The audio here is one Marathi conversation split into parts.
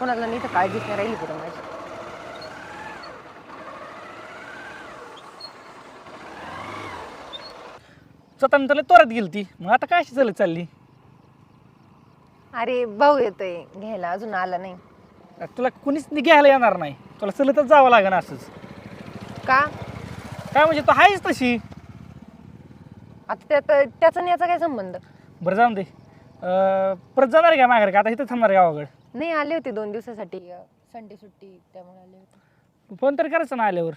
कोणाला नाही तर काळजीच नाही राहिली पुढं माझी. स्वतंत्र तोरात गेली ती मग आता काय चालत चालली? अरे भाऊ येतोय. घ्यायला अजून आला नाही. आता तुला कुणीच नी घ्यायला येणार नाही. तुला चलतच जावं लागेल असंच. का? काय म्हणजे तू आहेच तशी? आता त्यात त्याचा आणि याचा काय संबंध? बरं जाऊन दे. अं, परत जाणार आहे का माघार? का आता इथं थांबणार गावाकडे? नाही आले होते दोन दिवसासाठी. संडे सुट्टी त्यामुळे आले होते. फोन तरी करायचं ना आल्यावर.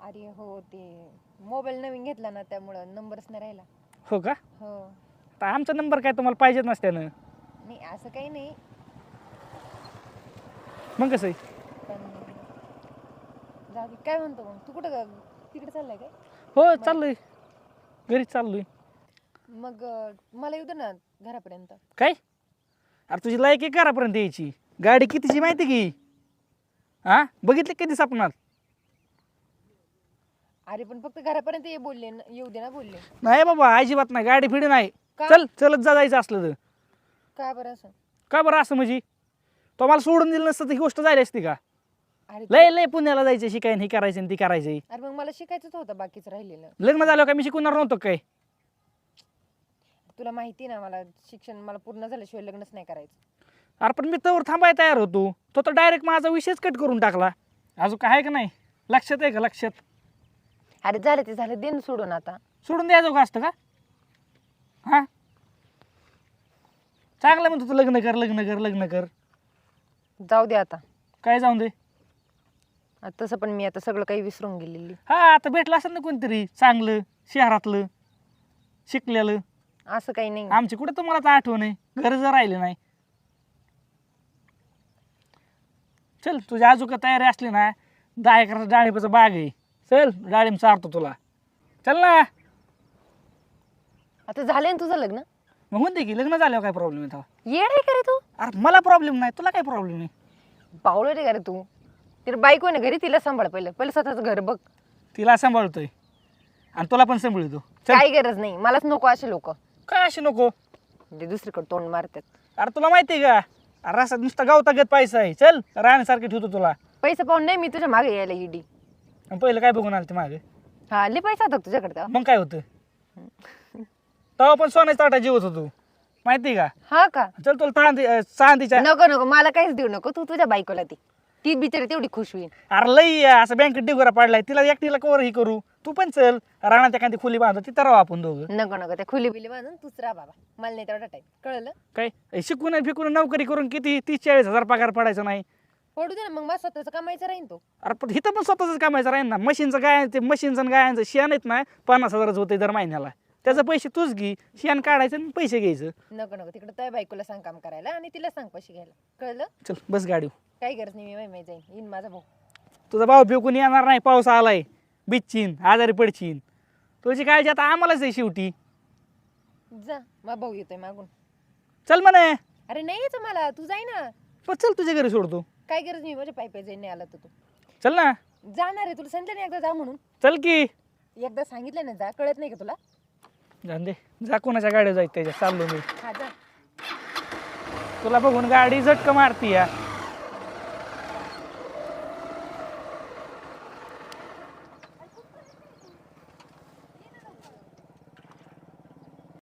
अरे हो ते मोबाईल नवीन घेतला ना त्यामुळं नंबरच नाही राहिला. हो का? हो. आता आमचा नंबर काय तुम्हाला पाहिजेच नसत्यानं नाही असं काही नाही. मग कसं आहे? पण जाऊ दे. काय म्हणतो मग? तू कुठं ग- तिकडे चाललाय काय? हो चाललोय. घरीच चाललोय. मग अं, मला येऊ दे ना घरापर्यंत. काय? अरे तुझी लायक आहे घरापर्यंत यायची. गाडी कितीची माहिती की? हा? बघितली कधी सपनात? अरे पण फक्त घरापर्यंत ये बोलले ना येऊ दे ना बोलले. नाही बाबा अजिबात नाही. गाडी फिडी नाही. का? चल चलत जा जायचं असलं तर. काय बरं असं? का बरं असं म्हणजे? तो मला सोडून दिलं नसतं तर ही गोष्ट झाली असती का? अरे लय लय पुण्याला जायचं शिकायन हे करायचं आणि ती करायचं. अरे मग मला शिकायचंच होतं बाकीचं राहिलेलं. लग्न झालं का मी शिकवणार नव्हतं काय? तुला माहिती ना मला शिक्षण मला पूर्ण झाल्याशिवाय लग्नच नाही करायचं. अरे पण मी तवर थांबायला तयार होतो. तो तर डायरेक्ट माझा विषयच कट करून टाकला. अजून काय आहे का नाही? लक्षात आहे का लक्षात? अरे झालं ते झालं. दे ना सोडून आता. सोडून द्यायचं का असतं का? हा? चांगलं म्हणतो तू लग्न कर लग्न कर लग्न कर. जाऊ दे आता. काय जाऊन दे? आता तसं पण मी आता सगळं काही विसरून गेलेली. हा आता भेटलं असेल ना कोणतरी चांगलं शहरातलं शिकलेलं. असं काही नाही. आमची कुठे तुम्हाला तर आठवण आहे? गरज राहिली नाही. चल तुझ्या आजूका तयारी असली ना दहा एकर डाळिंबाचा बाग आहे. चल डाळिंब चारतो तुला. चल ना. आता झालंय ना तुझं लग्न? मग म्हणते की लग्न झाल्यावर काय प्रॉब्लेम आहे तेव्हा? येड आहे का रे तू? अरे मला प्रॉब्लेम नाही तुला काय प्रॉब्लेम आहे? पावलं रे का रे तू? तिला बायको आहे ना घरी तिला सांभाळ पहिलं. पहिलं स्वतःचं घर बघ. तिला सांभाळतोय. आणि तुला पण सांभाळतो. चल. काही गरज नाही मलाच नको असे लोक. काय अशी नको? म्हणजे दुसरीकडे तोंड मारतात. अरे तुला माहिती का? अरे रस्त्यात नुसता गावतागत पैसा आहे. चल राहण्यासारखे ठेवतो तुला. पैसे पाहून नाही मी तुझ्या मागे यायला इडी आणि पहिलं काय बघून आलं ते मागे? हा लय पैसा होता तुझ्याकडे तेव्हा? मग काय होतं? तेव्हा पण सोन्याचा ताटा जेवत होतो. माहिती आहे का? हा का? चल तुला चांदी अं, चांदीच्या नको नको मला काहीच देऊ नको. तू तुझ्या बायकोला ती ती बिचारी तेवढी खुश होईल अरे लई आहे, असं बँकेत डिगोरा पाडलाय तिला एकटीला कवर ही करू? तू पण चल रानात एखादी खोली बांधतो तिथं राहू आपण दोघं. नको नको त्या खुली बिली बांधून तूच राहा बाबा. मला नाही तेवढा टाईम कळलं? काय? शिकून फिकून नोकरी करून किती तीस चाळीस हजार पगार पडायचा नाही. पडू दे ना मग मला स्वतःचं कमायचं राहीन तो. अरे पण इथं पण स्वतःच कामायचं राहील ना. मशीनचं काय ते मशीनचं आणि गायांचं शेण येत ना पन्नास हजारच होते दर महिन्याला. त्याचे पैसे तूच घे. शेण काढायचं आणि पैसे घ्यायचं. नको नको. तिकडे त्या बायकोला सांग काम करायला आणि तिला सांग पैसे घ्यायला. कळलं? चल बस गाडी काही गरज नाही मी माही माही जाईन. येईन माझा भाऊ. तुझा भाऊ फेकून येणार नाही पाऊस आलाय. बिच्छीन आजारी पडशीन तुझी काळजी आता आम्हालाच आहे शेवटी. जा माझा भाऊ येतोय मागून. चल म्हणे. अरे नाही यायचं मला तू जाई ना. पण चल तुझ्या घरी सोडतो. काय गरज नाही माझ्या पाय पाय जाईन नाही आला तर तू. चल ना. जाणार आहे तुला सांगितलं नाही एकदा जा म्हणून. चल की. एकदा सांगितलं ना जा कळत नाही का तुला? जाऊन दे. जा कोणाच्या गाड्या जायचं त्याच्या चाललो मी. तुला बघून गाडी झटक मारती या.